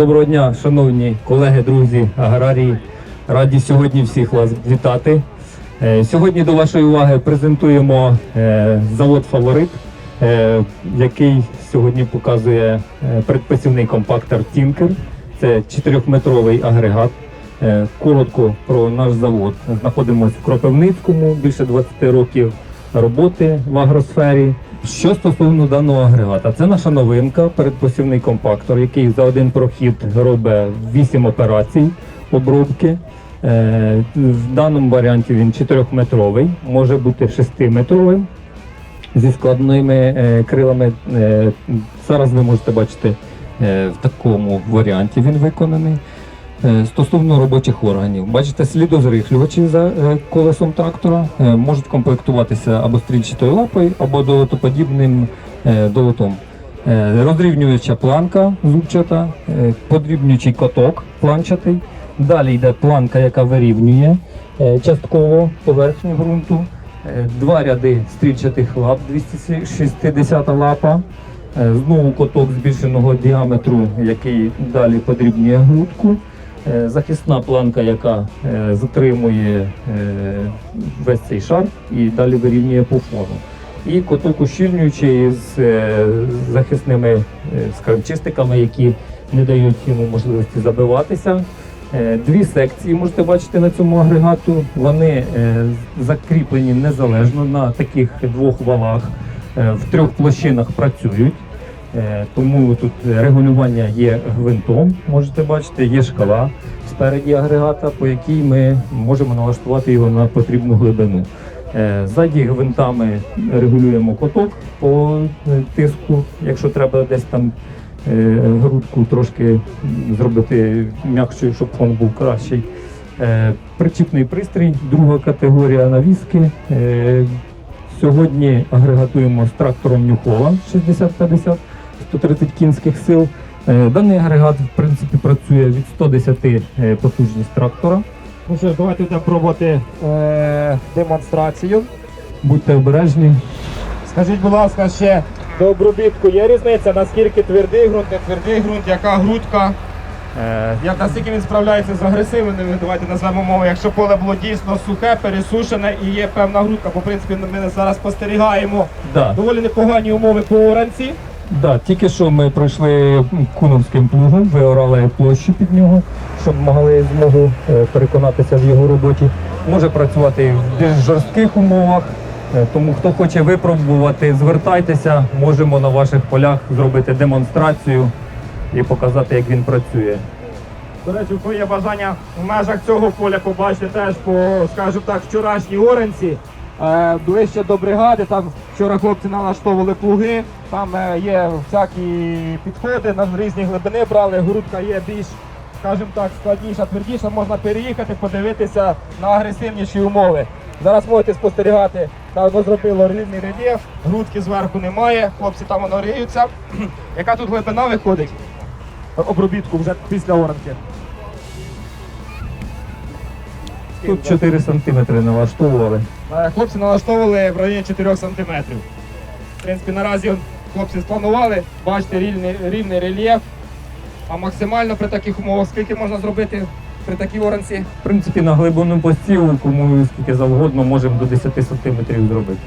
Доброго дня, шановні колеги, друзі, аграрії. Раді сьогодні всіх вас вітати. Е, Сьогодні до вашої уваги презентуємо е, завод Фаворит, е, який сьогодні показує предпосівний компактор Тінкер. Це 4-метровий агрегат. Коротко про наш завод. Знаходимося в Кропивницькому, більше 20 років роботи в агросфері. Що стосовно даного агрегата, це наша новинка, передпосівний компактор, який за один прохід робить 8 операцій обробки. Е, В даному варіанті він 4-метровий, може бути 6-метровим зі складними е, крилами. Е, зараз ви можете бачити в такому варіанті він виконаний. Е, Стосовно робочих органів, бачите, слідозрихлювачі за е, колесом трактора е, можуть комплектуватися або стрільчатою лапою, або долотоподібним долотом. Розрівнююча планка зубчата, подрібнюючий коток планчатий. Далі йде планка, яка вирівнює частково поверхню ґрунту. Два ряди стрільчатих лап, 260 лапа. Знову коток збільшеного діаметру, який далі подрібнює грудку. Е, Захисна планка, яка е, затримує е, весь цей шар і далі вирівнює по фону. І коток ущільнюючий з захисними е, які не дають йому можливості забиватися. Дві секції можете бачити на цьому агрегату. Вони закріплені незалежно на таких двох валах. В трьох площинах працюють. Е, Тому тут регулювання є гвинтом, можете бачити, є шкала спереді агрегата, по якій ми можемо налаштувати його на потрібну глибину. Е, Ззаді гвинтами регулюємо коток по е, тиску, якщо треба десь там грудку трошки зробити м'якшою, щоб фон був кращий. Причіпний пристрій, друга категорія навіски. Сьогодні агрегатуємо з трактором Holland 6050 130 кінських сил. Е, Даний агрегат в принципі працює від 110 е, потужність трактора. Ну що ж, давайте будемо пробувати е, демонстрацію. Будьте обережні. Скажіть, будь ласка, ще до обробітку є різниця, наскільки твердий ґрунт, не твердий ґрунт, яка грудка. Е, як наскільки він справляється з агресивними, давайте назвемо мову, якщо поле було дійсно сухе, пересушене і є певна грудка, бо в принципі ми зараз спостерігаємо Да, доволі непогані умови по оранці. Да, тільки що ми пройшли куновським плугом, виорали площу під нього, щоб могли змогу е, переконатися в його роботі. Може працювати в більш жорстких умовах. Е, Тому хто хоче випробувати, звертайтеся, можемо на ваших полях зробити демонстрацію і показати, як він працює. До речі, коли є бажання в межах цього поля побачити теж по, скажімо так, вчорашній оранці. Е, ближче до бригади, там вчора хлопці налаштовували плуги, там е, є всякі підходи, на різні глибини брали, грудка є більш, скажімо так, складніша, твердіша, можна переїхати, подивитися на агресивніші умови. Зараз можете спостерігати, там зробило рівний рельєф, грудки зверху немає, хлопці там воно риються. Яка тут глибина виходить? Обробітку вже після оранки. Тут 4 сантиметри налаштовували. Е, Хлопці налаштовували в районі 4 см. В принципі, наразі хлопці спланували, бачите, рівний, рівний рельєф. А максимально при таких умовах скільки можна зробити при такій оранці? В принципі, на глибину кому скільки завгодно, можемо до 10 сантиметрів зробити.